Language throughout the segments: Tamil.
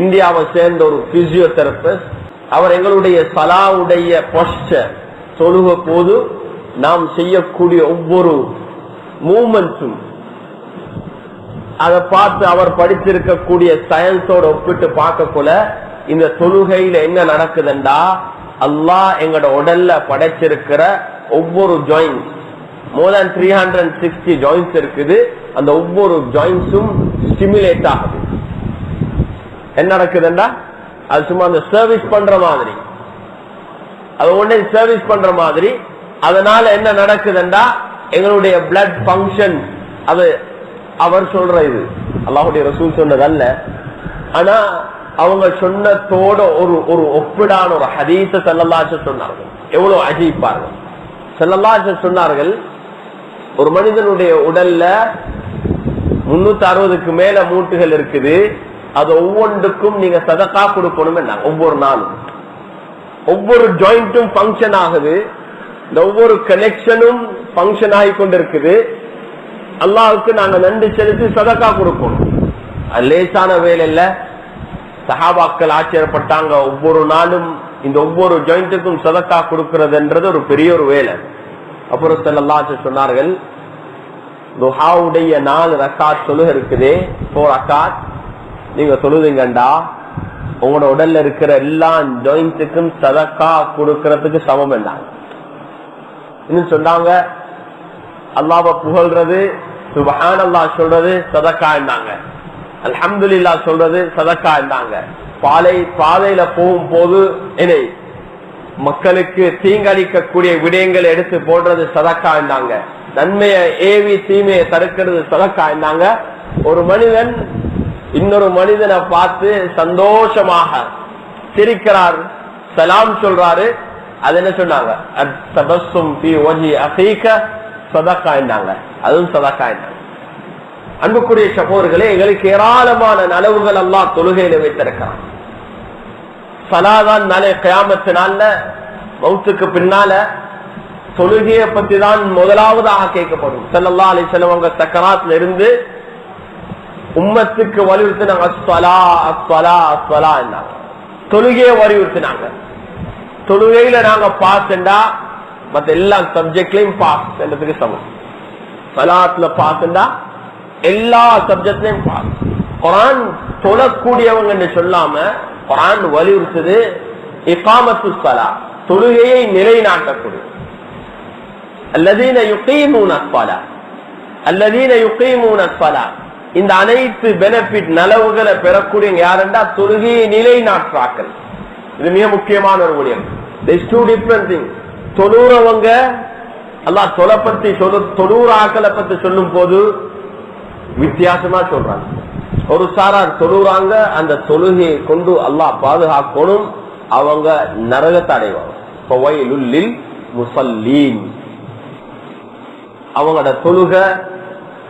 இந்தியாவை சேர்ந்த ஒரு பிசியோதெரபிஸ்ட் அவர் எங்களுடைய சலாவுடைய பொஸ்டர் தொழுக போது நாம் செய்யக்கூடிய ஒவ்வொரு மூமெண்ட்ஸும் அதை பார்த்து அவர் படித்திருக்கக்கூடிய சயின்ஸோட ஒப்பிட்டு பார்க்கக்குள்ள இந்த தொழுகையில என்ன நடக்குதுண்டா? அல்லாஹ் எங்களோட உடல்ல படைச்சிருக்கிற ஒவ்வொரு joints more than three hundred sixty joints இருக்குது. அந்த ஒவ்வொரு ஜாயின்ஸும் ஸ்டிமுலேட் ஆகுது. என்ன நடக்குதுண்டா அது சும்மா அந்த சர்வீஸ் பண்ற மாதிரி. அது உடனே சர்வீஸ் பண்ற மாதிரி. அதனால என்ன நடக்குதுண்டா எங்களுடைய பிளட் ஃபங்க்ஷன் அது அவர் சொல்ற இது. அல்லாஹுடைய ரசூல் சொன்னதல்ல. ஆனா அவங்க சொன்னதோட ஒரு ஒரு ஒப்பிடான ஒரு ஹதீச செல்லல்லாச்ச சொன்னார்கள். எவ்வளவு அஜீப்பார்கள். செல்லலாச்ச சொன்னார்கள் ஒரு மனிதனுடைய உடல்ல முன்னூத்தி அறுபதுக்கு மேல மூட்டுகள் இருக்குது. அது ஒவ்வொன்றுக்கும் நீங்க சதக்கா கொடுக்கணும் ஒவ்வொரு நாளும். ஒவ்வொரு ஜாயிண்டும் ஃபங்க்ஷன் ஆகுது. இந்த ஒவ்வொரு கனெக்ஷனும் ஃபங்க்ஷன் ஆகி கொண்டிருக்குது. அல்லாவுக்கு நாங்க நன்றி செலுத்தி சதக்கா கொடுக்கணும் அது லேசான வேலை இல்ல சஹாபாக்கள் ஆச்சரியப்பட்டாங்க ஒவ்வொரு நாளும் இந்த ஒவ்வொரு ஜாயிண்ட்டுக்கும் சதக்கா கொடுக்கறதுன்றது ஒரு பெரிய ஒரு வேலை. அப்புறம் செல்லல்லாச்சு சொன்னார்கள் துஹாவுடைய நாலு ரக்காத் சொல்லுக இருக்குதே. ஃபோர் அக்காத் நீங்க தொழுதுங்கண்டா உங்களோட உடல்ல இருக்கிற எல்லா ஜாயிண்ட்டுக்கும் சதக்கா கொடுக்கறதுக்கு சமம் என்றாங்க இன்னும் சொன்னாங்க அல்லாவ புகழ்றது சுபஹான் அல்லா சொல்றது சதக்கா இருந்தாங்க அல்ஹம்துலில்லா சொல்றது சதக்கா இருந்தாங்க பாலை பாதையில போகும் போது என்னை மக்களுக்கு தீங்கடிக்கக்கூடிய விடயங்களை எடுத்து போடுறது சதக்கா என்னாங்க. நன்மையை ஏவி தீமையை தடுக்கிறது சதக்கா இருந்தாங்க ஒரு மனிதன் இன்னொரு மனிதனை பார்த்து சந்தோஷமாக சிரிக்கிறார் சலாம் சொல்றாரு. அது என்ன சொன்னாங்க? அதுவும் சதக்கா அன்புக்குரிய சகோதர்களே எங்களுக்கு ஏராளமான நனவுகள் எல்லாம் தொழுகையில வைத்திருக்கிறான். சலாதான் நாளே கயாமத்தினால மவுத்துக்கு மௌத்துக்கு பின்னால தொழுகையை பத்தி தான் முதலாவதாக கேட்கப்படும். செல்லல்லா அலி செல்லவங்க சக்கராத்துல இருந்து உம்மத்துக்கு வலியுறுத்தினாங்க அஸ்வலா அஸ்வலா அஸ்வலா என்றாங்க. தொழுகையை வலியுறுத்தினாங்க. தொழுகையில நாங்க பாஸ்ண்டா மத்த எல்லா சப்ஜெக்ட்லயும் பாஸ் என்றதுக்கு சமம். சலாத்துல பாஸ்ண்டா எல்லா சப்ஜெக்ட்லயும் பாஸ் குரான் தொழக்கூடியவங்க சொல்லாம குரான் வலியுறுத்துது இகாமத்து சலா தொழுகையை நிலைநாட்டக்கூடிய. அல்லதீன யுகீமூன சலா அல்லதீன யுகீமூன சலா. இந்த அனைத்து பெனிஃபிட் நலவுகளை பெறக்கூடிய யாருண்டா தொழுகையை நிலைநாட்டாக்கள் இது மிக முக்கியமான ஒரு ஊழியம் டூ டிஃபரெண்ட் திங் தொழுறவங்க அல்லா தொலை பத்தி சொல்லு தொழுற ஆக்களை பத்தி சொல்லும் போது வித்தியாசமா சொல்றாங்க. ஒரு சாரார் தொழுறாங்க அந்த தொழுகையை கொண்டு அல்லாஹ் பாதுகாக்கணும். அவங்க நரகத்தை அடைவாங்க. முசல்லீன். அவங்களோட தொழுகை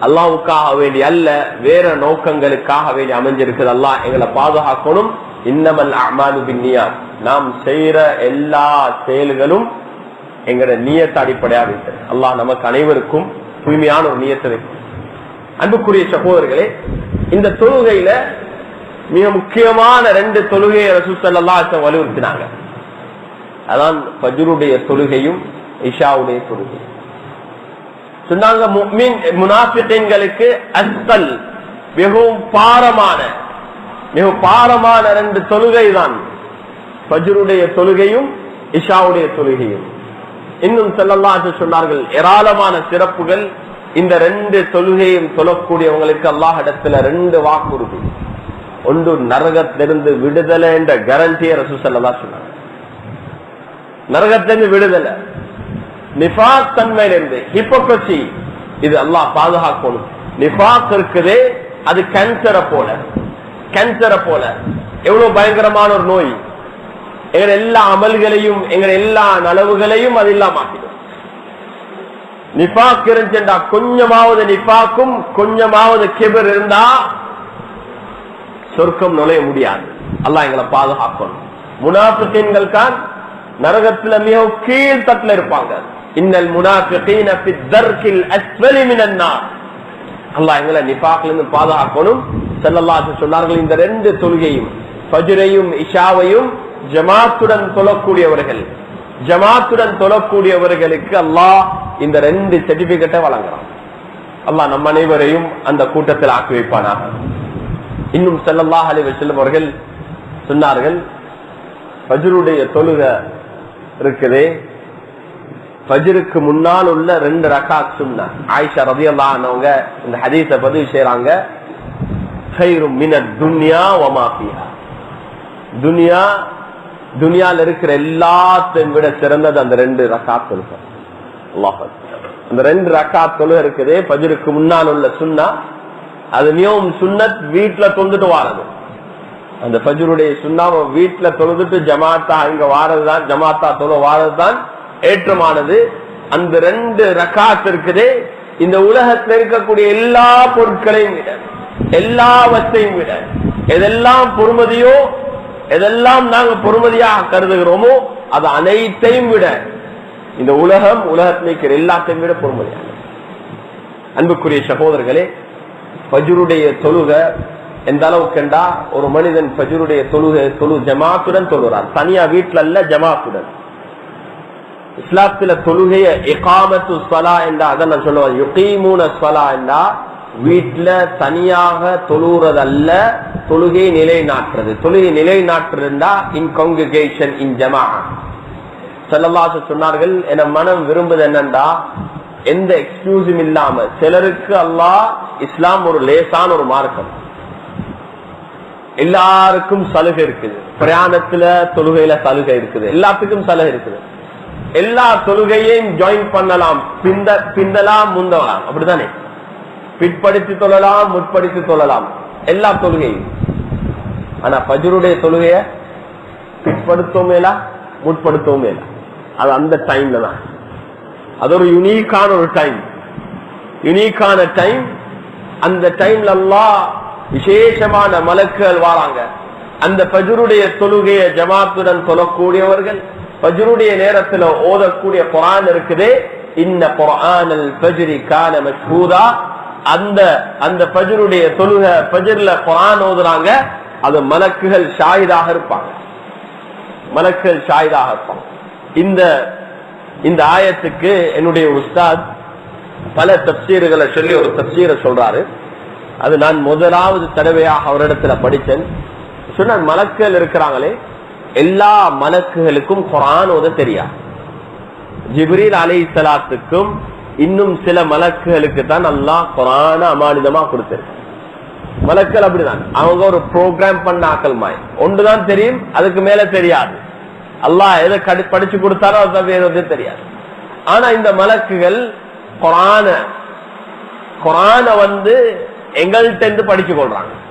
அல்லாவுக்காக வேண்டி அல்ல வேற நோக்கங்களுக்காக வேண்டி அமைஞ்சிருக்குது அல்லாஹ் எங்களை பாதுகாக்கணும். இன்னமல் அமானு பின்னியா நாம் செய்யற எல்லா செயல்களும் எங்களோட நீயத்தை அடிப்படையாக வைத்தது அல்லாஹ் நமக்கு அனைவருக்கும் தூய்மையான ஒரு நீயத்தை வைக்கும் அன்புக்குரிய சகோதரர்களே இந்த தொழுகையில மிக முக்கியமான ரெண்டு தொழுகையை ரசூசல்லா வலியுறுத்தினாங்க. அதான் பஜ்ருடைய தொழுகையும் இஷாவுடைய தொழுகையும். சொன்னாங்க முனாபிகளுக்கு அஸ்தல் மிகவும் பாரமான மிக பாரமான ரெண்டு தொழுகை தான் பஜ்ருடைய தொழுகையும் இஷாவுடைய தொழுகையும். இன்னும் செல்லலாம் சொன்னார்கள் ஏராளமான சிறப்புகள் இந்த ரெண்டு தொழுகையும் சொல்லக்கூடியவங்களுக்கு அல்லாஹ் இடத்துல ரெண்டு வாக்குறுதி. ஒன்று நரகத்திலிருந்து விடுதலை என்ற கரண்டியை ரசூ செல்லல்லா சொன்னாங்க. நரகத்திலிருந்து விடுதலை. நிஃபாக் தன்மையிலிருந்து ஹிப்போக்ரசி இது அல்லாஹ் பாதுகாக்கணும். நிஃபாக் இருக்குது அது கேன்சரை போல. கேன்சரை போல. எவ்வளவு பயங்கரமான ஒரு நோய்? எங்க எல்லா அமல்களையும் எங்க எல்லா நலவுகளையும் அது இல்லாமக்கிடும். நிபாக் இருந்துச்சுடா கொஞ்சமாவது நிபாக்கும் கொஞ்சமாவது கிபர் இருந்தா சொர்க்கம் நுழைய முடியாது. அல்லாஹ் எங்களை பாதுகாக்கணும். முனாஃபிகீன்கள் தான் நரகத்துல மிக கீழ் தட்டுல இருப்பாங்க. இன்னல் முனாஃபிகீன ஃபி தர்கில் அஸ்வலி மினன் நார் அல்லாஹ் எங்களை நிஃபாக்ல இருந்து பாதுகாக்கணும். ஸல்லல்லாஹு சொன்னார்கள் இந்த ரெண்டு தொழுகையும் ஃபஜ்ரையும் இஷாவையும் ஜமாத்துடன் தொழக்கூடியவர்கள் ஜமாத்துடன் தொழக்கூடியவர்களுக்கு அல்லாஹ் இந்த ரெண்டு சர்டிபிகேட்டை வழங்குறான். அல்லாஹ் நம் அனைவரையும் அந்த கூட்டத்தில் ஆக்கி வைப்பானாக. இன்னும் ஸல்லல்லாஹு அலைஹி வஸல்லம் அவர்கள் சொன்னார்கள் ஃபஜ்ருடைய தொழுக இருக்குதே பஜிருக்கு முன்னால் உள்ள ரெண்டு ரகாத் சுண்ணா ஆயிஷா ரவி அன்ஹவங்க இந்த ஹதீஸை பதிவு செய்யறாங்க ஹைரும் மினத் துன்யா வமா துனியா துனியால இருக்கிற எல்லாத்தையும் விட சிறந்தது அந்த ரெண்டு ரக்காத் தொழுகை அந்த ரெண்டு ரக்காத் தொழுகை இருக்குதே முன்னால் உள்ள சுண்ணா அது மிகவும் சுண்ணத் வீட்டுல தொழுதுட்டு வாரது. அந்த ஃபஜ்ருடைய சுண்ணாவை வீட்டுல தொழுதுட்டு ஜமாத்தா இங்க வாரதுதான் ஜமாத்தா தொழு வாரதுதான். ஏற்றமானது. அந்த ரெண்டு ரக்காத் இருக்குது. இந்த உலகத்தில் இருக்கக்கூடிய எல்லா பொருட்களையும் விட எல்லாவற்றையும் விட எதெல்லாம் பொறுமதியோ எதெல்லாம் நாங்க பொறுமதியாக கருதுகிறோமோ அது அனைத்தையும் விட இந்த உலகம் உலகத்தில் இருக்கிற எல்லாத்தையும் விட பொறுமதியானது. அன்புக்குரிய சகோதரர்களே பஜுருடைய தொழுக எந்த அளவுக்குண்டா ஒரு மனிதன் பஜுருடைய தொழுகை தொழு ஜமாத்துடன் தொழுகிறான். தனியா வீட்டுல அல்ல ஜமாத்துடன். இஸ்லாத்துல தொழுகைய எகாமத்து ஸ்வலா என்றா அதை நான் சொல்லுவேன் யுகீமூன ஸ்வலா என்றா வீட்டுல தனியாக தொழுகிறதல்ல தொழுகை நிலைநாட்டுறது. தொழுகை நிலைநாட்டுறதுண்டா இன் காங்கிரிகேஷன் இன் ஜமா செல்லவாச சொன்னார்கள் என மனம் விரும்புது என்னண்டா? எந்த எக்ஸ்கியூஸும் இல்லாம சிலருக்கு அல்லாஹ் இஸ்லாம் ஒரு லேசான ஒரு மார்க்கம். எல்லாருக்கும் சலுகை இருக்குது. பிரயாணத்துல தொழுகையில சலுகை இருக்குது. எல்லாத்துக்கும் சலுகை இருக்குது. எல்லா தொழுகையையும் ஜாயின் பண்ணலாம். பிந்த பிந்தலாம் முந்தலாம் அப்படித்தானே? பிற்படுத்தி தொழலாம் முற்படுத்தி தொழலாம். எல்லா தொழுகையும். ஆனா பஜருடைய தொழுகைய பிற்படுத்தவும் மேலா முற்படுத்தவும் மேலா அது அந்த டைம்ல தான். அது ஒரு யுனீக்கான ஒரு டைம் யுனிக்கான டைம் அந்த டைம்ல எல்லாம் விசேஷமான மலக்குகள் வாராங்க. அந்த பஜருடைய தொழுகைய ஜமாத்துடன் சொல்லக்கூடியவர்கள் பஜ்ருடைய நேரத்துல ஓதக்கூடிய குரான் இருக்குது. இன்ன குரானல் பஜ்ரி கான மஷ்ஹூதா. அந்த அந்த பஜ்ருடைய தொழுக பஜ்ர்ல குரான் ஓதுறாங்க. அது மலக்குகள் ஷாயிதாக இருப்பாங்க. மலக்குகள் ஷாயிதாக இருப்பாங்க. இந்த இந்த ஆயத்துக்கு என்னுடைய உஸ்தாத் பல தப்சீர்களை சொல்லி ஒரு தப்சீரை சொல்றாரு. அது நான் முதலாவது தடவையாக அவரிடத்துல படித்தேன். சொன்ன மலக்கள் இருக்கிறாங்களே எல்லா மலக்குகளுக்கும் குரான் ஓத தெரியாது. ஜிப்ரீல் அலை சலாத்துக்கும் இன்னும் சில மலக்குகளுக்கு தான் நல்லா குரான அமானிதமா கொடுத்திருக்கு. மலக்கள் அப்படிதான். அவங்க ஒரு ப்ரோக்ராம் பண்ண ஆக்கள் மாய் ஒன்றுதான் தெரியும் அதுக்கு மேல தெரியாது. அல்லாஹ் எதை கடி- படிச்சு கொடுத்தாரோ அதுதான் வேற தெரியாது. ஆனா இந்த மலக்குகள் குரான குரான வந்து எங்கள்கிட்ட இருந்து படிச்சு கொள்றாங்க.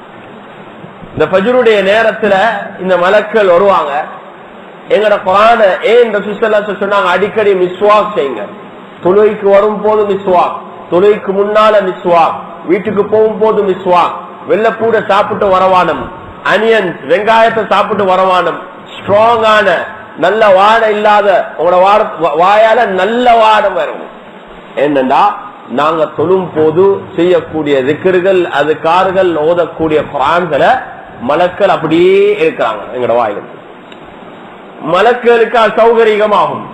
இந்த ஃபஜ்ருடைய நேரத்துல இந்த மலக்கள் வருவாங்க. எங்கட குரான ஏன் சொன்னாங்க? அடிக்கடி மிஸ்வாக் செய்யுங்க. தொழுகைக்கு வரும் போது மிஸ்வாக். தொழுகைக்கு முன்னால மிஸ்வாக். வீட்டுக்கு போகும் போது மிஸ்வாக் வெள்ளப்பூட சாப்பிட்டு வரவானம். அனியன் வெங்காயத்தை சாப்பிட்டு வரவானம். ஸ்ட்ராங்கான நல்ல வாடை இல்லாத உங்களோட வாட- வாயால நல்ல வாடம் வரும் என்னண்டா? நாங்க தொழும் போது செய்யக்கூடிய திக்கர்கள் அதுக்கார்கள் ஓதக்கூடிய குரான்களை மலக்கள் அப்படியே இருக்கிறாங்க எங்களோட வாயிலிருந்து. மலக்களுக்கு அசௌகரியமாகும்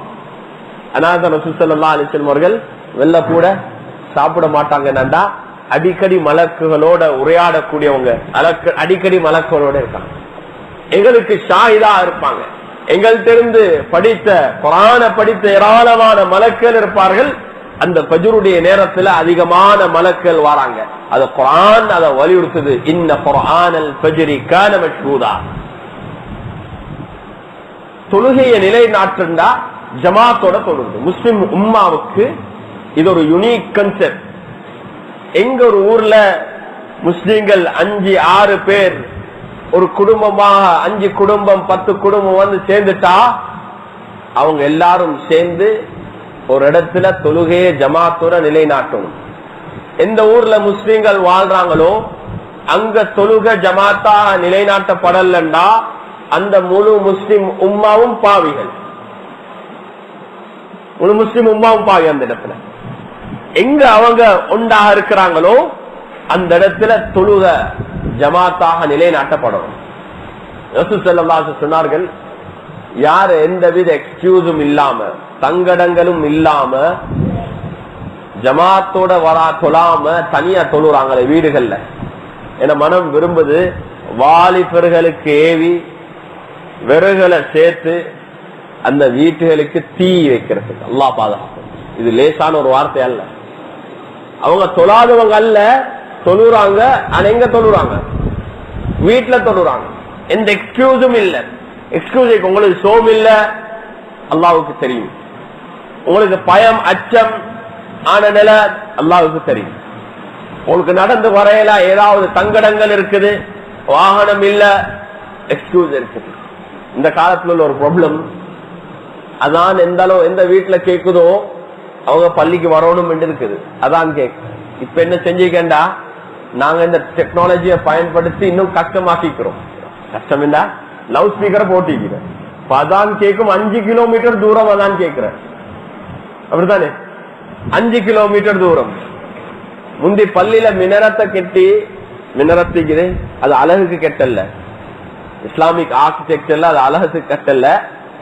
அனாத ரசூசல்லா அலிசல்லம் அவர்கள் வெள்ள கூட சாப்பிட மாட்டாங்க நண்டா அடிக்கடி மலக்குகளோட உரையாடக்கூடியவங்க அடிக்கடி மலக்குகளோட இருக்காங்க. எங்களுக்கு ஷாயிதா இருப்பாங்க. எங்கள்கிட்ட இருந்து படித்த குரான படித்த ஏராளமான மலக்கள் இருப்பார்கள். அந்த பஜருடைய நேரத்துல அதிகமான மலக்கள் வராங்க. அது குரான் அதை வலியுறுத்துது. இன்ன குரானல் பஜரி கான மஷ்ஹூதா. நிலை நிலைநாட்டுண்டா ஜமாத்தோட தொழுது முஸ்லிம் உம்மாவுக்கு இது ஒரு யுனிக் கன்செப்ட் எங்க ஒரு ஊர்ல முஸ்லிம்கள் அஞ்சு ஆறு பேர் ஒரு குடும்பமாக அஞ்சு குடும்பம் பத்து குடும்பம் வந்து சேர்ந்துட்டா அவங்க எல்லாரும் சேர்ந்து ஒரு இடத்துல தொழுகையை ஜமாத்தோட நிலைநாட்டணும் எந்த ஊர்ல முஸ்லீம்கள் வாழ்றாங்களோ அங்க தொழுக ஜமாத்தா நிலைநாட்டப்படலண்டா அந்த முழு முஸ்லிம் உம்மாவும் பாவிகள். முழு முஸ்லிம் உம்மாவும் பாவி அந்த இடத்துல. எங்க அவங்க உண்டாக இருக்கிறாங்களோ அந்த இடத்துல தொழுக ஜமாத்தாக நிலைநாட்டப்படும். சொன்னார்கள் யார் எந்தவித எக்ஸ்கியூஸும் இல்லாம தங்கடங்களும் இல்லாம ஜமாத்தோட வரா தொழாம தனியா தொழுறாங்களே வீடுகள்ல. என மனம் விரும்புது வாலிபர்களுக்கு ஏவி விறகுகளை சேர்த்து அந்த வீட்டுகளுக்கு தீ வைக்கிறதுக்கு. அல்லா பாதுகாப்பு இது லேசான ஒரு வார்த்தை அல்ல. அவங்க தொழாதவங்க அல்ல தொழுறாங்க ஆனா எங்க தொழுறாங்க? வீட்டுல தொழுறாங்க. எந்த எக்ஸ்கியூஸும் இல்லை. எக்ஸ்க்ளூசிவ் உங்களுக்கு சோம் இல்ல? அல்லாவுக்கு தெரியும். உங்களுக்கு பயம் அச்சம் ஆன நிலை அல்லாவுக்கு தெரியும். உங்களுக்கு நடந்து வரையில ஏதாவது தங்கடங்கள் இருக்குது வாகனம் இல்ல எக்ஸ்கியூஸ் இருக்குது. இந்த காலத்துல உள்ள ஒரு ப்ராப்ளம் அதான் எந்த அளவு எந்த வீட்டுல கேக்குதோ அவங்க பள்ளிக்கு வரணும் இருக்குது. அதான் கேக்கு இப்ப என்ன செஞ்சுக்கண்டா நாங்க இந்த டெக்னாலஜியை பயன்படுத்தி இன்னும் கஷ்டமாக்கிக்கிறோம். கஷ்டம் என்ன லவுட் ஸ்பீக்கரை போட்டிக்கிறேன் இப்ப அதான் கேட்கும் அஞ்சு கிலோமீட்டர் தூரம் அதான் கேட்கிற அப்படித்தானே? அஞ்சு கிலோமீட்டர் தூரம். முந்தி பள்ளியில மினரத்தை கெட்டி மினரத்துக்குது அது அழகுக்கு கெட்டல்ல. இஸ்லாமிக் ஆர்கிடெக்சர்ல அது அழகுக்கு கெட்டல்ல.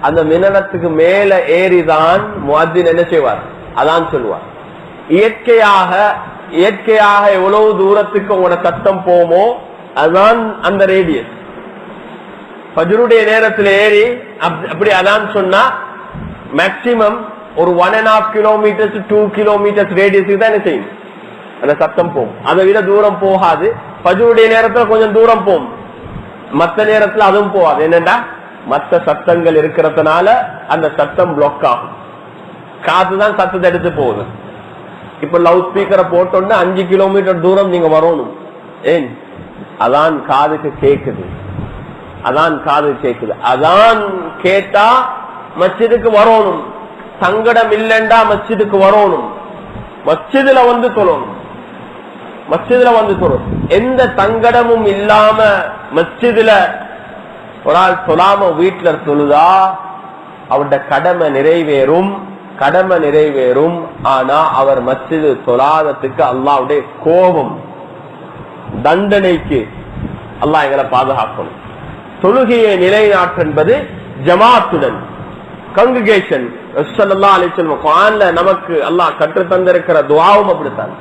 அந்த மினரத்துக்கு மேல ஏறிதான் முஅத்தின் என்ன செய்வார்? அதான் சொல்லுவார் இயற்கையாக இயற்கையாக எவ்வளவு தூரத்துக்கு உங்களோட சத்தம் போமோ அதுதான் அந்த ரேடியஸ் பஜருடைய நேரத்தில் ஏறி அப்- அப்படி அதான் சொன்னா மேக்சிமம் ஒரு one and half kilometers two kilometers ரேடியஸுக்கு தான் என்ன செய்யும்? அந்த சத்தம் போகும். அதை விட தூரம் போகாது. பஜருடைய நேரத்தில் கொஞ்சம் தூரம் போகும். மற்ற நேரத்தில் அதுவும் போகாது. என்னண்டா மற்ற சத்தங்கள் இருக்கிறதுனால அந்த சத்தம் பிளாக் ஆகும். காத்து தான் சத்தத்தை எடுத்து போகுது. இப்ப லவுட் ஸ்பீக்கரை போட்டோன்னு அஞ்சு கிலோமீட்டர் தூரம் நீங்க வரணும். ஏன்? அதான் காதுக்கு கேக்குது. அதான் காது கேட்குது அதான் கேட்டா மச்சிதுக்கு வரணும். சங்கடம் இல்லைண்டா மச்சிதுக்கு வரணும். மச்சிதுல வந்து சொல்லணும். மச்சிதுல வந்து சொல்லணும். எந்த சங்கடமும் இல்லாம மச்சிதுல ஒரு ஆள் சொல்லாம வீட்டுல தொழுதா அவருடைய கடமை நிறைவேறும். கடமை நிறைவேறும். ஆனா அவர் மச்சிது சொல்லாததுக்கு அல்லாவுடைய கோபம் தண்டனைக்கு அல்லாஹ் எங்களை பாதுகாக்கணும். தொழுகையை நிலைநாட்டு என்பது ஜமாத்துடன் கங்குகேஷன் நமக்கு அல்லாஹ் கற்று தந்திருக்கிற துவாவும் அப்படித்தான்.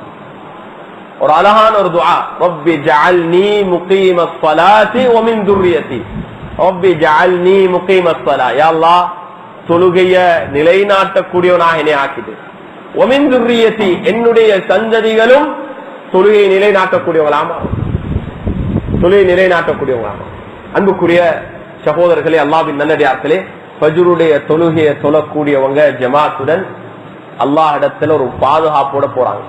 ஒரு அழகான ஒரு துவா ரப்பி ஜஅல்னி முகீம ஸலாத்தி வ மின் துர்ரியதி ரப்பி ஜஅல்னி முகீம ஸலா யா அல்லாஹ் தொழுகைய நிலைநாட்டக்கூடியவனாக என்னை ஆக்கிடு. வ மின் துர்ரியதி என்னுடைய சந்ததிகளும் தொழுகையை நிலைநாட்டக்கூடியவங்களாமா? தொழுகை நிலைநாட்டக்கூடியவங்களாமா? அன்புக்குரிய சகோதரர்களே அல்லாவின் நல்லடியார்களே பஜுருடைய தொழுகையை தொழக்கூடியவங்க ஜமாத்துடன் அல்லாஹ் இடத்துல ஒரு பாதுகாப்போட போறாங்க.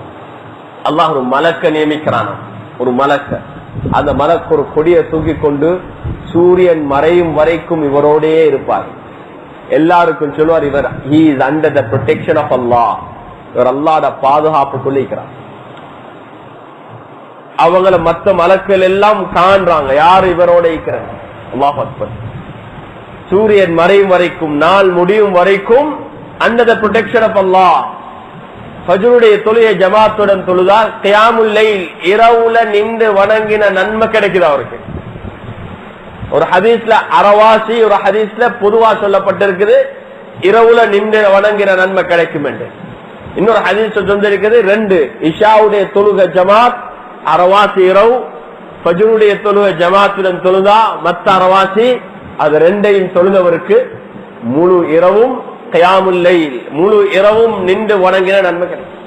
அல்லாஹ் ஒரு மலக்க நியமிக்கிறான். ஒரு மலக்க. அந்த மலக்கு ஒரு கொடியை தூக்கி கொண்டு சூரியன் மறையும் வரைக்கும் இவரோடே இருப்பார். எல்லாருக்கும் சொல்லுவார் இவர் he is under the protection of Allah இவர் அல்லாட பாதுகாப்பு சொல்லிக்கிறார். அவங்கள மத்த மலக்கள் எல்லாம் காண்றாங்க. யார் இவரோட இருக்கிறாங்க? அல்லாஹ் அக்பர். சூரியன் மறையும் வரைக்கும் நாள் முடியும் வரைக்கும் அண்டர் ப்ரொடெக்ஷன் ஆஃப் அல்லாஹ் தொழுகை ஜமாத்துடன் தொழுதால் கியாமுல்லை இரவுல நின்று வணங்கின நன்மை கிடைக்குது அவருக்கு. ஒரு ஹதீஸ்ல அறவாசி ஒரு ஹதீஸ்ல பொதுவா சொல்லப்பட்டிருக்குது இரவுல நின்று வணங்கின நன்மை கிடைக்கும் என்று. இன்னொரு ஹதீஸ் சொல்லிருக்குது ரெண்டு இஷாவுடைய தொழுகை ஜமாத் அறவாசி இரவு ஃபஜ்ருடைய தொழுகை ஜமாத்துடன் தொழுதா? மத்த அறவாசி அது ரெண்டையும் தொழுதவருக்கு முழு இரவும் கயாமுல்லை முழு இரவும் நின்று வணங்கின நன்மை கிடைக்கும்.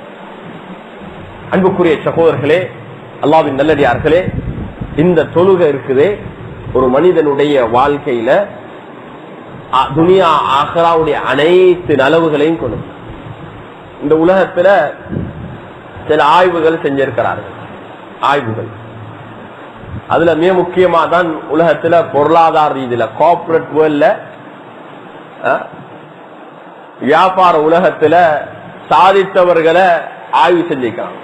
அன்புக்குரிய சகோதரர்களே அல்லாவின் நல்லடியார்களே இந்த தொழுகை இருக்குது ஒரு மனிதனுடைய வாழ்க்கையில அ- துனியா ஆகராவுடைய அனைத்து நலவுகளையும் கொண்டு இந்த உலகத்துல சில ஆய்வுகள் செஞ்சிருக்கிறார்கள். ஆய்வுகள். அதுல மிக முக்கியமா தான் உலகத்துல பொருளாதார ரீதியில கார்பரேட் வேர்ல்ட்ல வியாபார உலகத்துல சாதித்தவர்களை ஆய்வு செஞ்சிருக்காங்க.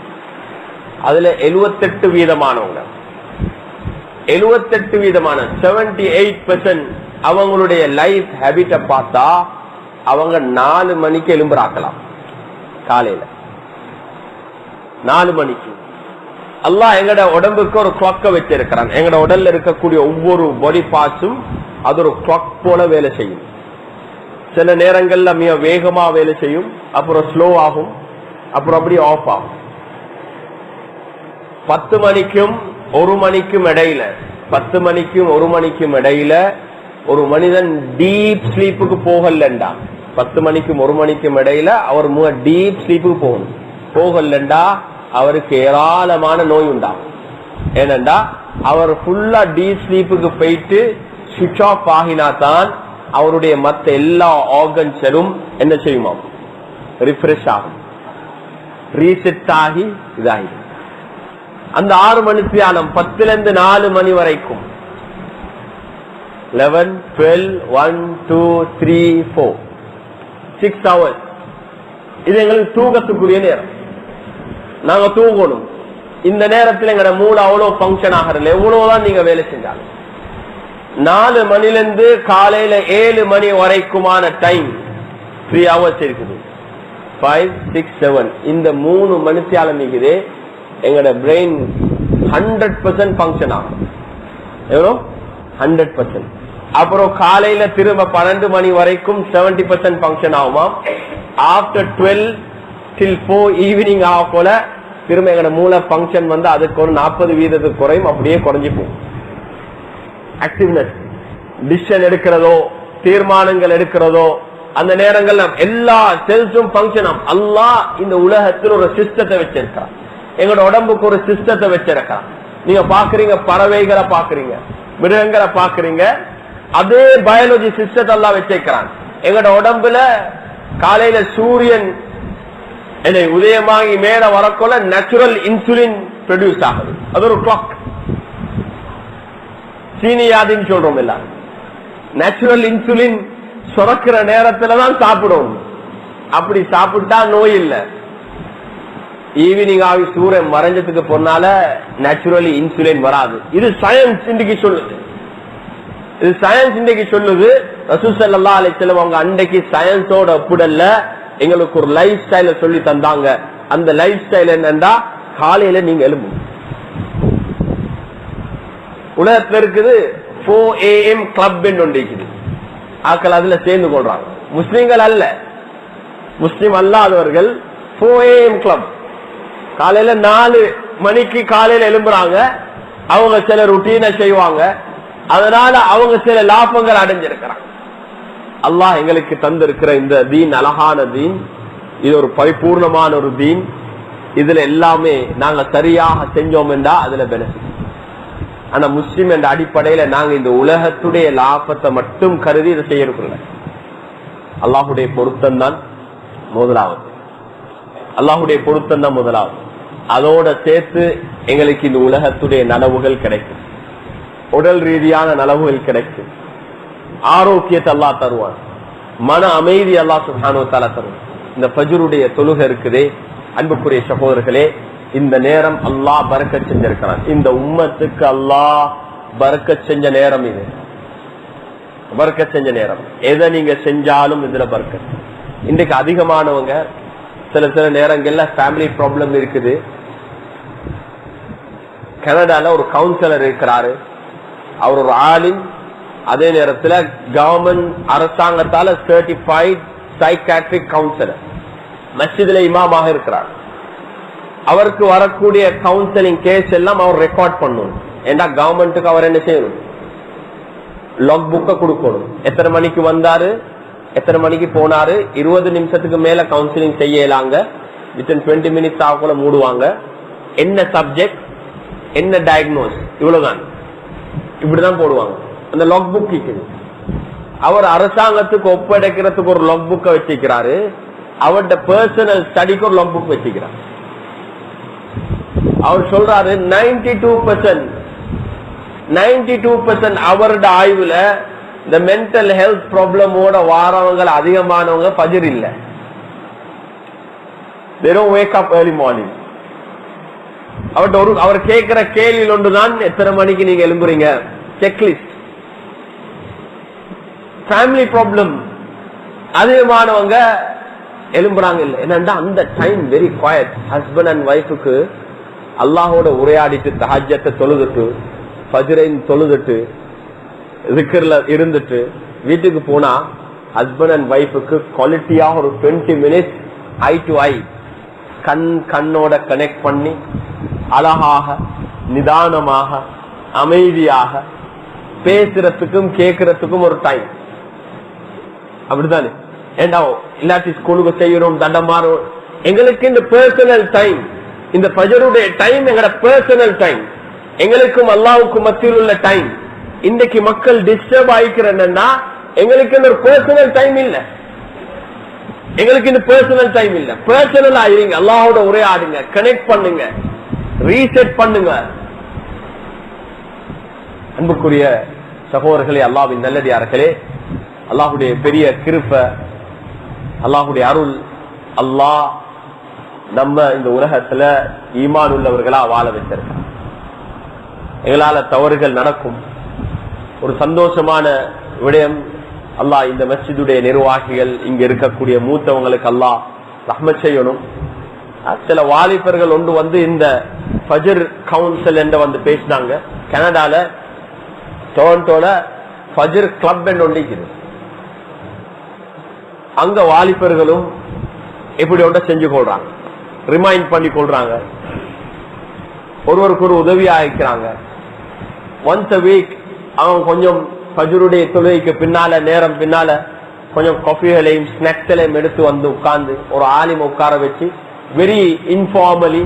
அதுல 78 வீதமானவங்க. 78 வீதமான 78% எயிட் அவங்களுடைய லைஃப் ஹேபிட்ட பார்த்தா அவங்க நாலு மணிக்கு எலும்புறாக்கலாம் காலையில. நாலு மணிக்கு. அல்லாஹ் எங்கட உடம்புக்கு ஒரு கிளாக்க வச்சிருக்கிறான். எங்கட உடல்ல இருக்கக்கூடிய ஒவ்வொரு பாடி பார்ட்ஸும் அது ஒரு கிளாக் போல வேலை செய்யும். சில நேரங்கள்ல மிக வேகமா வேலை செய்யும். அப்புறம் ஸ்லோ ஆகும். அப்புறம் அப்படியே ஆஃப் ஆகும். பத்து மணிக்கும் ஒரு மணிக்கும் இடையில பத்து மணிக்கும் ஒரு மணிக்கும் இடையில ஒரு மனிதன் டீப் ஸ்லீப்புக்கு போகலண்டா. பத்து மணிக்கும் ஒரு மணிக்கும் இடையில அவர் டீப் ஸ்லீப்புக்கு போகணும். போகலண்டா அவருக்கு ஏராளமான நோய் உண்டாகும். ஏனண்டா அவர் ஃபுல்லா டீப் ஸ்லீப்புக்கு போயிட்டு சுவிட்ச் ஆஃப் ஆகினா தான் அவருடைய மத்த எல்லா ஆர்கன்ஸரும் என்ன செய்யுமா? ரிஃப்ரெஷ் ஆகும். ரீசெட் ஆகி இதாகி அந்த ஆறு மணி தியானம் பத்துல இருந்து நாலு மணி வரைக்கும். Eleven twelve one two three four six hours இது எங்களுக்கு தூக்கத்துக்குரிய நேரம். நாங்க தூங்கணும். இந்த நேரத்தில் எங்கட மூளை அவ்வளவு ஃபங்க்ஷன் ஆகிறது எவ்வளவுதான் நீங்க வேலை செஞ்சாலும். நாலு மணில இருந்து காலையில ஏழு மணி வரைக்குமான டைம் த்ரீ ஹவர்ஸ் இருக்குது ஃபைவ் சிக்ஸ் செவன் இந்த மூணு மனுஷியால நிற்குது எங்கட பிரெயின் ஹண்ட்ரட் பர்சன்ட் ஃபங்க்ஷன் ஆகும். எவ்வளோ? ஹண்ட்ரட் பர்சன்ட் அப்புறம் காலையில திரும்ப பன்னெண்டு மணி வரைக்கும் செவன்டி பர்சன்ட் பங்கன் ஆகுமா? ஆஃப்டர் டுவெல் டில் போ ஈவினிங் ஆக போல திரும்ப எங்கட மூளை ஃபங்க்ஷன் வந்து அதுக்கு ஒரு நாற்பது வீதத்துக்கு குறையும் அப்படியே குறைஞ்சிப்போம் ஆக்டிவ்னஸ் டிசிஷன் எடுக்கிறதோ தீர்மானங்கள் எடுக்கிறதோ அந்த நேரங்கள்ல எல்லா செல்ஸும் ஃபங்க்ஷனும் ஆகும். அல்லாஹ் இந்த உலகத்தில் ஒரு சிஸ்டத்தை வச்சிருக்கான் எங்களோட உடம்புக்கு ஒரு சிஸ்டத்தை வச்சிருக்கான் நீங்க பாக்குறீங்க பறவைகளை பாக்குறீங்க மிருகங்களை பாக்குறீங்க அதே பயாலஜி சிஸ்டத்தை எல்லாம் வச்சிருக்கிறான். எங்களோட உடம்புல காலையில சூரியன் என்னை உதயமாகி மேல வரக்கொள்ள நேச்சுரல் இன்சுலின் ப்ரொடியூஸ் ஆகுது. அது ஒரு கிளாக் சீனியாதின்னு சொல்றோம் எல்லாம். நேச்சுரல் இன்சுலின் சுரக்கிற நேரத்துல தான் சாப்பிடும். அப்படி சாப்பிட்டா நோய் இல்லை. ஈவினிங் ஆகி சூரியன் மறைஞ்சதுக்கு பொன்னால நேச்சுரலி இன்சுலின் வராது. இது சயின்ஸ் இன்றைக்கு சொல்லுது. இது சயின்ஸ் இன்றைக்கு சொல்லுது. ரசூசல்லா அலைச்சலம் அவங்க அன்றைக்கு சயின்ஸோட ஒப்புடல்ல எங்களுக்கு ஒரு லைஃப் ஸ்டைல சொல்லி தந்தாங்க. அந்த லைஃப் ஸ்டைல் என்னன்னா காலையில நீங்க எழும்பு உலகத்துல இருக்குது ஃபோர் ஏஎம் கிளப் ஒன்று இருக்குது. ஆக்கள் அதுல சேர்ந்து கொள்றாங்க. முஸ்லீம்கள் அல்ல. முஸ்லீம் அல்லாதவர்கள் ஃபோர் ஏஎம் கிளப் காலையில நாலு மணிக்கு காலையில எழும்புறாங்க. அவங்க சில ருட்டீனை செய்வாங்க. அதனால அவங்க சில லாபங்கள் அடைஞ்சிருக்கிறாங்க. அல்லாஹ் எங்களுக்கு தந்திருக்கிற இந்த தீன் அழகான தீன். இது ஒரு பரிபூர்ணமான ஒரு தீன். இதுல எல்லாமே நாங்க சரியாக செஞ்சோம் என்றா அதுல பெனிஃபிட் ஆனா முஸ்லீம் என்ற அடிப்படையில நாங்க இந்த உலகத்துடைய லாபத்தை மட்டும் கருதி இதை செய்யறதுல அல்லாஹுடைய பொருத்தம் தான் முதலாவது. அல்லாஹுடைய பொருத்தம் தான் முதலாவது. அதோட சேர்த்து எங்களுக்கு இந்த உலகத்துடைய நனவுகள் கிடைக்கும். உடல் ரீதியான நலவுகள் கிடைக்கும். ஆரோக்கியத்தை அல்லா தருவான் மன அமைதி அல்லா சுஹானோ தருவான் இந்த பஜுருடைய தொழுகை இருக்குதே. அன்புக்குரிய சகோதரர்களே இந்த நேரம் அல்லாஹ் பறக்க செஞ்சிருக்கிறான். இந்த உம்மத்துக்கு அல்லாஹ் பறக்க செஞ்ச நேரம் இது. பறக்க செஞ்ச நேரம். எதை நீங்க செஞ்சாலும் இதுல பறக்க. இன்றைக்கு அதிகமானவங்க சில சில நேரங்கள்ல ஃபேமிலி ப்ராப்ளம் இருக்குது. கனடால ஒரு கவுன்சிலர் இருக்கிறாரு. அவர் ஒரு ஆளின் அதே நேரத்தில் கவர்மெண்ட் அரசாங்கத்தால சர்டிஃபைட் சைக்காட்ரிக் கவுன்சிலர் மசிதில இமாமாக இருக்கிறார். அவருக்கு வரக்கூடிய கவுன்சிலிங் கேஸ் எல்லாம் அவர் ரெக்கார்ட் பண்ணணும் ஏன்னா கவர்மெண்ட்டுக்கு அவர் என்ன செய்யணும்? லாக் புக்க கொடுக்கணும். எத்தனை மணிக்கு வந்தாரு? எத்தனை மணிக்கு போனாரு? இருபது நிமிஷத்துக்கு மேல கவுன்சிலிங் செய்யலாங்க. வித்தின் டுவெண்ட்டி மினிட்ஸ் ஆகுள்ள மூடுவாங்க. என்ன சப்ஜெக்ட் என்ன டயக்னோஸ் இவ்வளவுதான். இப்படிதான் போடுவாங்க. அந்த லாக் புக் இருக்குது. அவர் அரசாங்கத்துக்கு ஒப்படைக்கிறதுக்கு ஒரு லாக் புக்கை வச்சிருக்கிறாரு. அவர்கிட்ட பர்சனல் ஸ்டடிக்கு ஒரு லாக் புக் வச்சிருக்கிறார். அவர் சொல்றாரு ninety two percent ninety two percent அவரோட ஆய்வுல இந்த மென்டல் ஹெல்த் ப்ராப்ளமோட வாரவங்க அதிகமானவங்க பதிர் இல்ல. வெறும் வேக் அப் ஏர்லி மார்னிங் அவர்கிட்ட ஒரு அவர் கேட்கிற கேள்வியில் ஒன்றுதான் எத்தனை மணிக்கு நீங்க எழும்புறீங்க? செக்லிஸ்ட் ஃபேமிலி ப்ராப்ளம் அதிகமானவங்க எழும்புறாங்க இல்லை. என்னன்னா அந்த time very quiet husband and ஒய்ஃபுக்கு அல்லாஹோட உரையாடிட்டு தஹஜத்தை தொழுதுட்டு ஃபஜ்ரைன் தொழுதுட்டு zikr-ல இருந்துட்டு வீட்டுக்கு போனா ஹஸ்பண்ட் அண்ட் ஒய்ஃபுக்கு குவாலிட்டியாக ஒரு twenty minutes eye to eye கண் கண்ணோட கனெக்ட் பண்ணி அழகாக நிதானமாக அமைதியாக பேசுறதுக்கும் கேட்கறதுக்கும் ஒரு டைம் அப்படித்தானே? ஏண்டா இல்லாட்டி ஸ்கூலுக்கு செய்யறோம் தண்டமாறும் எங்களுக்கு இந்த பர்சனல் டைம் இந்த பஜருடைய டைம் எங்கட பர்சனல் டைம் எங்களுக்கும் அல்லாவுக்கும் மத்தியில் உள்ள டைம் இன்னைக்கு மக்கள் டிஸ்டர்ப் ஆயிக்கிறன்னா எங்களுக்கு இந்த பர்சனல் டைம் இல்ல. எங்களுக்கு இந்த பர்சனல் டைம் இல்ல. பர்சனல் ஆயிருங்க அல்லாவோட உரையாடுங்க கனெக்ட் பண்ணுங்க ரீசெட் பண்ணுங்க. அன்புக்குரிய சகோதரர்களே அல்லாவின் நல்லடியார்களே அல்லாஹுடைய பெரிய கிருப்ப அல்லாஹுடைய அருள் அல்லாஹ் நம்ம இந்த உலகத்துல ஈமான் உள்ளவர்களா வாழ வச்சிருக்கான். எங்களால தவறுகள் நடக்கும். ஒரு சந்தோஷமான விடயம் அல்லாஹ் இந்த மஸ்ஜிதுடைய நிர்வாகிகள் இங்க இருக்கக்கூடிய மூத்தவங்களுக்கு அல்லாஹ் ரஹ்ம செய்யணும். சில வாலிபர்கள் ஒன்று வந்து இந்த ஃபஜர் கவுன்சில் என்று வந்து பேசினாங்க. கனடால டொரண்டோல ஃபஜர் கிளப் என்று ஒன்றிக்கிறது அங்க வாலிபர்களும் இப்படி ஒன்றை செஞ்சு கொள்றாங்க. ரிமைண்ட் பண்ணி கொள்றாங்க. ஒருவருக்கு ஒரு உதவியா இருக்கிறாங்க ஒன்ஸ் அ வீக் அவன் கொஞ்சம் கஜுருடைய தொழுகைக்கு பின்னால நேரம் பின்னால கொஞ்சம் காஃபிகளையும் ஸ்நாக்ஸ்களையும் எடுத்து வந்து உட்கார்ந்து ஒரு ஆலிம உட்கார வச்சு வெரி இன்ஃபார்மலி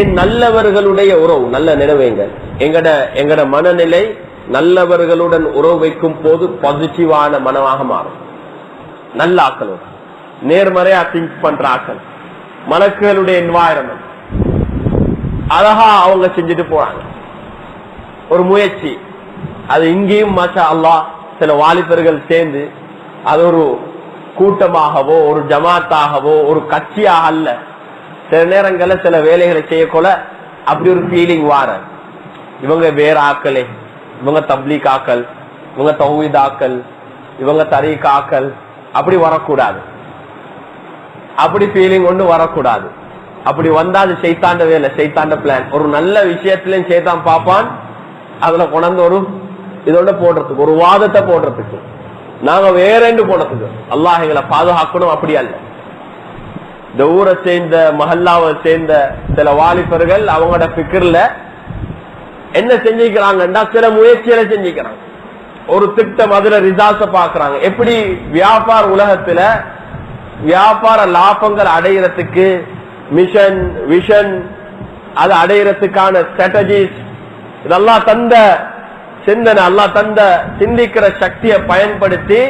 என் நல்லவர்களுடைய உறவு நல்ல நினைவுங்க எங்கட எங்கட மனநிலை நல்லவர்களுடன் உறவு வைக்கும் போது பாசிட்டிவான மனமாக மாறும். நல்ல ஆக்களோட. நேர்மறையா திங்க் பண்ற ஆக்கள். மலக்குகளுடைய என்வாயரமெண்ட் அழகா அவங்க செஞ்சுட்டு போறாங்க. ஒரு முயற்சி. அது இங்கேயும் மச்சா அல்லாஹ் சில வாலிபர்கள் சேர்ந்து அது ஒரு கூட்டமாகவோ ஒரு ஜமாத்தாகவோ ஒரு கட்சியாக அல்ல. சில நேரங்கள்ல சில வேலைகளை செய்யக்கொள்ள அப்படி ஒரு ஃபீலிங் வார. இவங்க வேற ஆக்களே. இவங்க தப்லீக் ஆக்கள். இவங்க தௌஹீத் ஆக்கள். இவங்க தரீக் ஆக்கள். அப்படி வரக்கூடாது. அப்படி ஃபீலிங் ஒண்ணு வரக்கூடாது. அப்படி வந்தா அது செய்தாண்ட வேலை செய்தாண்ட பிளான் ஒரு நல்ல விஷயத்திலையும் செய்தான் பாப்பான் அதுல கொண்டாந்து ஒரு இதோட போடுறதுக்கு ஒரு வாதத்தை போடுறதுக்கு. நாங்க வேறெண்டு போனதுக்கு அல்லாஹ் எங்களை பாதுகாக்கணும் அப்படி அல்ல. இந்த ஊரை சேர்ந்த மஹல்லாவை சேர்ந்த சில வாலிபர்கள் அவங்களோட பிக்கர்ல என்ன செஞ்சுக்கிறாங்கன்னா சில முயற்சிகளை செஞ்சுக்கிறாங்க ஒரு திட்டம் அதுல ரிசால்ட்ட பாக்குறாங்க எப்படி வியாபார உலகத்துல வியாபார லாபங்கள் அடையிறதுக்கு மிஷன் விஷன் அது அடையிறதுக்கான ஸ்ட்ராட்டஜிஸ் இதெல்லாம் தந்த சிந்தனை அல்லாஹ் தந்த சிந்திக்கிற சக்தியை பயன்படுத்தி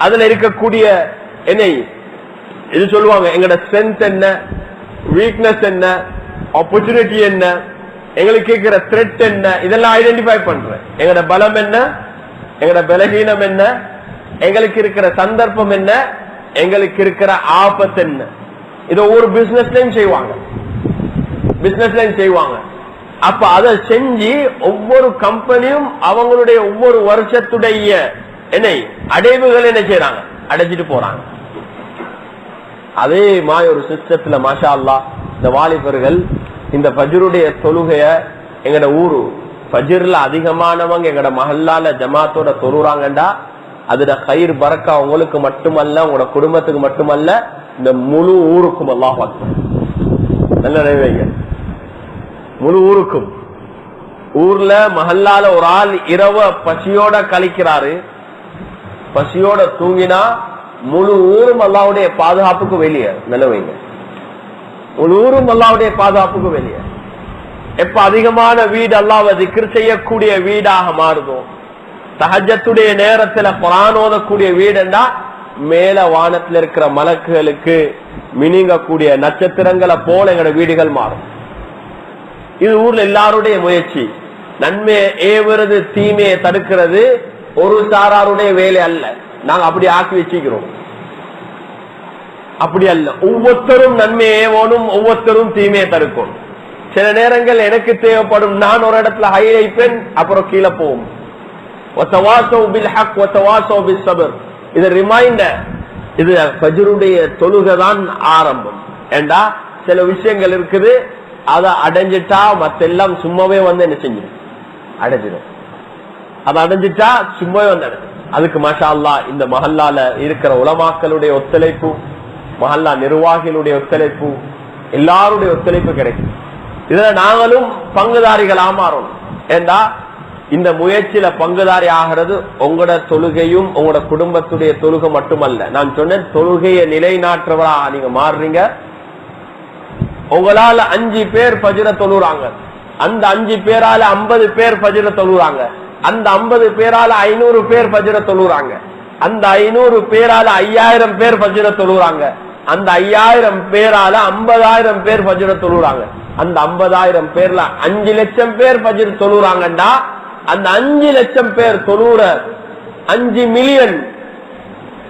அதுல இருக்கக்கூடிய என்னை இது சொல்லுவாங்க எங்களோட ஸ்ட்ரென்த் என்ன வீக்னஸ் என்ன ஆப்பர்ச்சுனிட்டி என்ன எங்களுக்கு கேட்கிற த்ரெட் என்ன இதெல்லாம் ஐடென்டிஃபை பண்றேன். எங்களோட பலம் என்ன எங்களோட பலகீனம் என்ன? எங்களுக்கு இருக்கிற சந்தர்ப்பம் என்ன? எங்களுக்கு இருக்கிற ஆபத்து என்ன? இதை ஒவ்வொரு பிசினஸ்லயும் செய்வாங்க. பிசினஸ்லயும் செய்வாங்க. அப்ப அதை செஞ்சு ஒவ்வொரு கம்பெனியும் அவங்களுடைய ஒவ்வொரு வருஷத்துடைய என்ன அடைவுகள் என்ன செய்யறாங்க அடைச்சிட்டு போறாங்க. அதே மாதிரி ஒரு சிஸ்டத்துல மாஷா அல்லா இந்த வாலிபர்கள் இந்த பஜருடைய தொழுகைய எங்கட ஊரு பஜிர்ல அதிகமானவங்க எங்கட மஹல்லால ஜமாத்தோட தொழுறாங்கண்டா அதுல கயிர் பறக்கா உங்களுக்கு மட்டுமல்ல உங்களோட குடும்பத்துக்கு மட்டுமல்ல இந்த முழு ஊருக்கும் எல்லாம் அக்பர். நல்ல நினைவைங்க. முழு ஊருக்கும். ஊர்ல மஹல்லால ஒரு ஆள் இரவ பசியோட கழிக்கிறாரு பசியோட தூங்கினா முழு ஊரும் அல்லாவுடைய பாதுகாப்புக்கு வெளியே. நிலவைங்க முழு ஊரும் அல்லாவுடைய பாதுகாப்புக்கு வெளியே. எப்ப அதிகமான வீடு அல்லாவை திக்ர் செய்யக்கூடிய வீடாக மாறுதோ? சகஜத்துடைய நேரத்துல குரான் ஓதக்கூடிய வீடுண்டா மேல வானத்துல இருக்கிற மலக்குகளுக்கு மினிங்கக்கூடிய நட்சத்திரங்களை போல எங்களோட வீடுகள் மாறும். இது ஊர்ல எல்லாருடைய முயற்சி. நன்மையை ஏவுறது தீமையை தடுக்கிறது ஒரு சாராருடைய வேலை அல்ல. நாங்க அப்படி ஆக்கி வச்சுக்கிறோம். அப்படி அல்ல. ஒவ்வொருத்தரும் நன்மையை ஏவோனும் ஒவ்வொருத்தரும் தீமையை தடுக்கணும். சில நேரங்கள் எனக்கு தேவைப்படும். நான் ஒரு இடத்துல ஹை ஐப்பேன் அப்புறம் கீழே போவோம் இது ரிமைண்டர் இது பஜருடைய தொழுகை தான் ஆரம்பம். ஏண்டா? சில விஷயங்கள் இருக்குது அதை அடைஞ்சிட்டா மத்தெல்லாம் சும்மாவே வந்து என்ன செஞ்சிடும் அடைஞ்சிடும் அதை அடைஞ்சிட்டா சும்மாவே வந்து அடைஞ்சிடும் அதுக்கு மஷா இந்த மஹல்லால இருக்கிற உளமாக்களுடைய ஒத்துழைப்பு மஹல்லா நிர்வாகிகளுடைய ஒத்துழைப்பு எல்லாருடைய ஒத்துழைப்பு கிடைக்கும். இதுல நாங்களும் பங்குதாரிகள் ஆமாறோம். ஏண்டா? இந்த முயற்சியில பங்குதாரி ஆகிறது உங்களோட தொழுகையும் உங்களோட குடும்பத்துடைய தொழுகை மட்டுமல்ல. நான் சொன்னேன் தொழுகையை நிலைநாட்டுறவரா நீங்க மாறுறீங்க. உங்களால அஞ்சு பேர் பஜிர தொழுறாங்க. அந்த அஞ்சு பேரால ஐம்பது பேர் பஜிர தொழுறாங்க. அந்த ஐம்பது பேரால ஐநூறு பேர் பஜிர தொழுறாங்க. அந்த ஐநூறு பேரால ஐயாயிரம் பேர் பஜிர தொழுறாங்க. அந்த ஐயாயிரம் பேரால ஐம்பதாயிரம் பேர் பஜிர தொழுறாங்க. அந்த ஐம்பதாயிரம் பேர்ல அஞ்சு லட்சம் பேர் பஜ்ர தொழுறாங்கண்டா? அந்த அஞ்சு லட்சம் பேர் தொழுற அஞ்சு மில்லியன்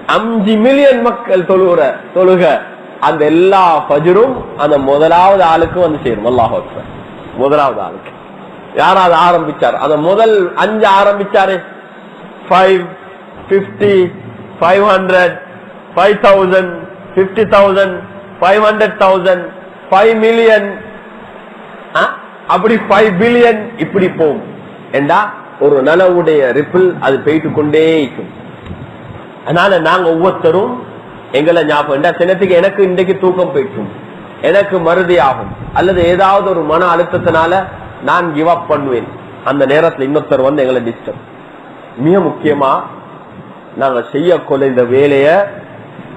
அஞ்சு மில்லியன் மக்கள் தொழுகிற தொழுக. அந்த எல்லா பஜரும் அந்த முதலாவது ஆளுக்கு வந்து சேரும். அல்லாஹ் முதலாவது ஆளுக்கு. யாராவது ஆரம்பிச்சார்? அந்த முதல் அஞ்சு ஆரம்பிச்சாரு. Five fifty five hundred five thousand fifty thousand five hundred thousand five million அப்படி ஃபைவ் பில்லியன் இப்படி போகும். ஏண்டா? ஒரு நனவுடைய ரிப்பிள் அது போயிட்டு கொண்டே இருக்கும். அதனால நாங்க ஒவ்வொருத்தரும் எங்களை ஞாபகம் இந்த எனக்கு இன்றைக்கு தூக்கம் போயிடும் எனக்கு மருதி ஆகும். அல்லது ஏதாவது ஒரு மன அழுத்தத்தினால நான் கிவ் அப் பண்ணுவேன். அந்த நேரத்தில் இன்னொருத்தர் வந்து எங்களை டிஸ்டர்ப் மிக முக்கியமா நாங்க செய்யக்கொள்ள இந்த வேலையை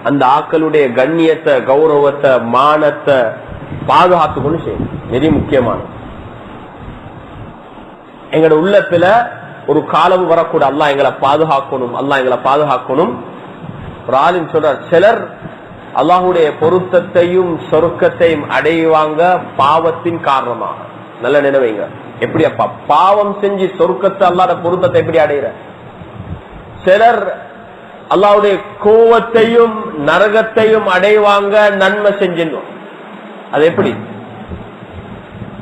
அந்த ஆக்களுடைய கண்ணியத்தை கௌரவத்தை மானத்தை பாதுகாத்துக்கொண்டு செய்யணும். நிறைய முக்கியமானது. எங்களோட உள்ளத்துல ஒரு காலம் வரக்கூட அல்லாஹ் எங்களை பாதுகாக்கணும் அல்லாஹ் எங்களை பாதுகாக்கணும். ஒரு ஆளின் சொல்றார் சிலர் அல்லாஹுடைய பொருத்தத்தையும் சொருக்கத்தையும் அடைவாங்க பாவத்தின் காரணமாக. நல்ல நினைவைங்க. எப்படி அப்பா பாவம் செஞ்சு சொருக்கத்தை அல்லாத பொருத்தத்தை எப்படி அடையிற? சிலர் அல்லாவுடைய கோவத்தையும் நரகத்தையும் அடைவாங்க நன்மை செஞ்சிடணும் அது எப்படி?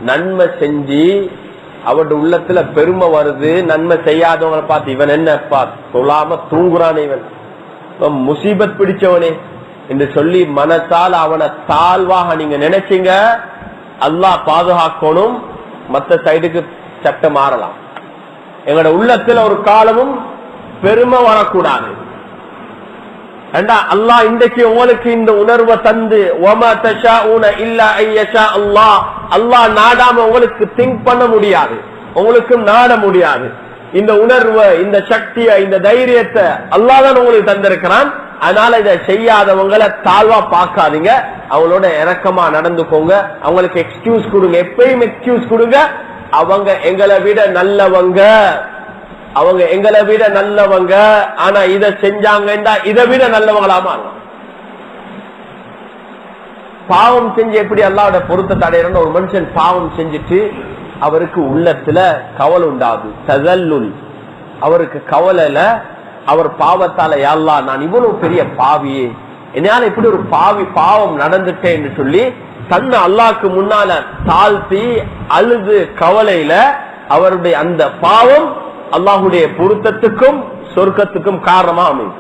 நன்மை செஞ்சு அவருடைய உள்ளத்துல பெருமை வருது நன்மை செய்யாதவங்களை பார்த்து இவன் என்னப்பா சொல்லாம தூங்குறான் இவன். இவன் முசீபத் பிடிச்சவனே என்று சொல்லி மனத்தால் அவனை தாழ்வாக நீங்க நினைச்சீங்க அல்லாஹ் பாதுகாக்கணும் மத்த சைடுக்கு சட்டை மாறலாம். எங்களோட உள்ளத்துல ஒரு காலமும் பெருமை வரக்கூடாது. ஏண்டா அல்லாஹ் இன்றைக்கு உங்களுக்கு இந்த உணர்வை தந்து ஒம தஷாஊன இல்லா ஐயஷா அல்லாஹ் அல்லாஹ் நாடாம உங்களுக்கு திங்க் பண்ண முடியாது. உங்களுக்கும் நாட முடியாது. இந்த உணர்வை இந்த சக்தியை இந்த தைரியத்தை அல்லா தான் உங்களுக்கு தந்திருக்கிறான். அதனால இதை செய்யாதவங்களை தாழ்வா பார்க்காதீங்க. அவங்களோட இறக்கமா நடந்துக்கோங்க. அவங்களுக்கு எக்ஸ்கியூஸ் கொடுங்க. எப்பயும் எக்ஸ்கியூஸ் கொடுங்க. அவங்க எங்களை விட நல்லவங்க. அவங்க எங்களை விட நல்லவங்க. ஆனா இத செஞ்சாங்கன்னா இதை விட நல்லவங்களாமா? பாவம் செஞ்சு எப்படி அல்லாவோட பொருத்தத்தை அடையறன்னு ஒரு மனுஷன் பாவம் செஞ்சுட்டு அவருக்கு உள்ளத்துல கவலை உண்டாது ததல்லுள் அவருக்கு கவலைல அவர் பாவத்தால யாழ்லா நான் இவ்வளவு பெரிய பாவியே. என்னால இப்படி ஒரு பாவி பாவம் நடந்துட்டேன் சொல்லி தன்னை அல்லாக்கு முன்னால தாழ்த்தி அழுது கவலையில அவருடைய அந்த பாவம் அல்லாஹுடைய பொருத்தத்துக்கும் சொர்க்கத்துக்கும் காரணமா அமையும்.